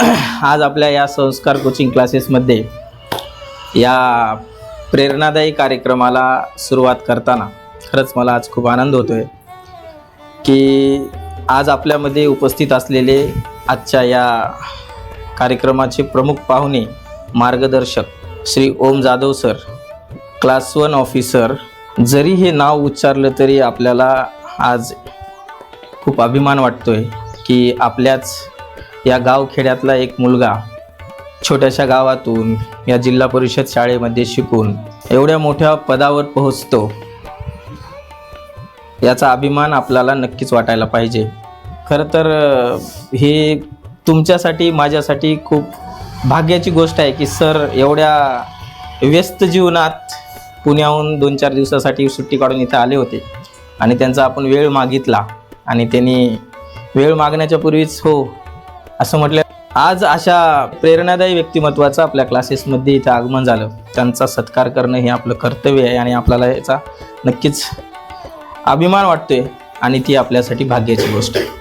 आज आपल्या या संस्कार कोचिंग क्लासेसमध्ये या प्रेरणादायी कार्यक्रमाला सुरुवात करताना खरंच मला आज खूप आनंद होतो आहे की आज आपल्यामध्ये उपस्थित असलेले आजच्या या कार्यक्रमाचे प्रमुख पाहुणे मार्गदर्शक Shri Om Jadhav sir class one officer जरी हे नाव उच्चारलं तरी आपल्याला आज खूप अभिमान वाटतो आहे की आपल्याच या गावखेड्यातला एक मुलगा छोट्याशा गावातून या जिल्हा परिषद शाळेमध्ये शिकून एवढ्या मोठ्या पदावर पोहोचतो. याचा अभिमान आपल्याला नक्कीच वाटायला पाहिजे. खरं तर हे तुमच्यासाठी माझ्यासाठी खूप भाग्याची गोष्ट आहे की सर एवढ्या व्यस्त जीवनात पुण्याहून दोन चार दिवसासाठी सुट्टी काढून इथं आले होते आणि त्यांचा आपण वेळ मागितला आणि त्यांनी वेळ मागण्याच्या पूर्वीच हो असं म्हटलं आज अशा प्रेरणादायी व्यक्तिमत्वाचं आपल्या क्लासेसमध्ये इथं आगमन झालं. त्यांचा सत्कार करणं हे आपलं कर्तव्य आहे आणि आपल्याला याचा नक्कीच अभिमान वाटतोय आणि ती आपल्यासाठी भाग्याची गोष्ट आहे.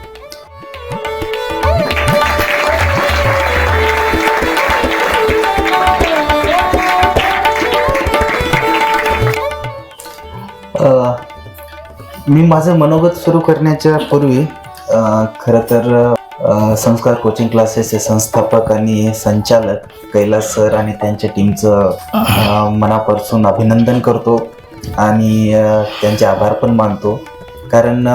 मी माझं मनोगत सुरू करण्याच्या पूर्वी खरं तर संस्कार कोचिंग क्लासेसचे संस्थापक आणि संचालक कैलास सर आणि त्यांच्या टीमचं मनापासून अभिनंदन करतो आणि त्यांचे आभार पण मानतो. कारण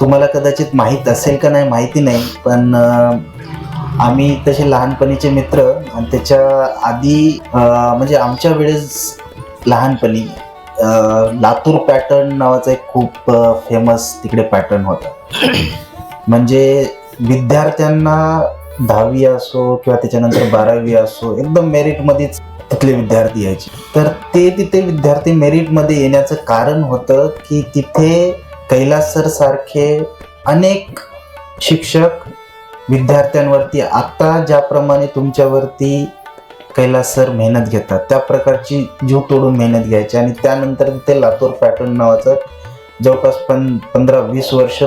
तुम्हाला कदाचित माहीत असेल का नाही माहिती नाही पण आम्ही तसे लहानपणीचे मित्र आणि त्याच्या आधी म्हणजे आमच्या वेळेस लहानपणी लातूर पॅटर्न नावाचा एक खूप फेमस तिकडे पॅटर्न होता. म्हणजे विद्यार्थ्यांना दहावी असो किंवा त्याच्यानंतर बारावी असो एकदम मेरिटमध्येच तिथले विद्यार्थी यायचे. तर ते तिथे विद्यार्थी मेरिटमध्ये येण्याचं कारण होतं की तिथे कैलास सर सारखे अनेक शिक्षक विद्यार्थ्यांवरती आता ज्याप्रमाणे तुमच्यावरती कैलास सर मेहनत घेतात त्या प्रकारची जीव तोडून मेहनत घ्यायची आणि त्यानंतर तिथे लातूर पॅटर्न नावाचं जवळपास पण पंधरा वीस वर्ष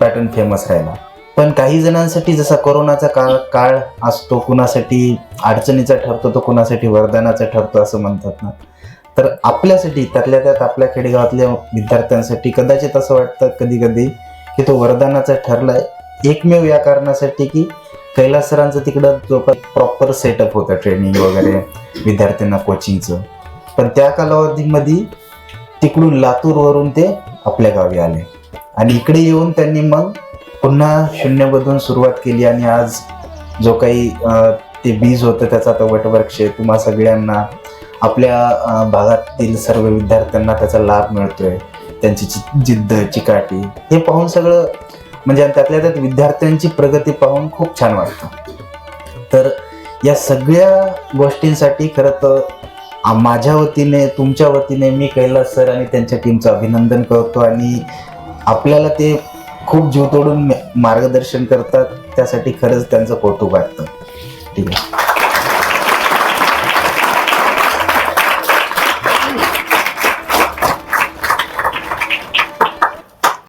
पॅटर्न फेमस राहिला. पण काही जणांसाठी जसा कोरोनाचा काळ काळ असतो कुणासाठी अडचणीचा ठरतो तर कुणासाठी वरदानाचा ठरतो असं म्हणतात ना. तर आपल्यासाठी त्यातल्या त्यात आपल्या खेडेगावातल्या विद्यार्थ्यांसाठी कदाचित असं वाटतं कधी कधी की तो वरदानाचा ठरलाय. एकमेव या कारणासाठी की कैलास सरांचं तिकडं जो प्रॉपर सेटअप होतं ट्रेनिंग वगैरे विद्यार्थ्यांना कोचिंगचं पण त्या कालावधीमध्ये तिकडून लातूरवरून ते आपल्या गावी आले. आणि इकडे येऊन त्यांनी मग पुन्हा शून्यमधून सुरुवात केली आणि आज जो काही ते बीज होतं त्याचा आता वटवृक्ष आहे तुम्हा सगळ्यांना आपल्या भागातील सर्व विद्यार्थ्यांना त्याचा लाभ मिळतोय. त्यांची जिद्द चिकाटी हे पाहून सगळं म्हणजे त्यातल्या त्यात विद्यार्थ्यांची प्रगती पाहून खूप छान वाटतं. तर या सगळ्या गोष्टींसाठी खरं तर माझ्या वतीने तुमच्या वतीने मी कैलास सर आणि त्यांच्या टीमचं अभिनंदन करतो आणि आपल्याला ते खूप जीव तोडून मार्गदर्शन करतात त्यासाठी खरंच त्यांचं कौतुक वाटतं. ठीक आहे.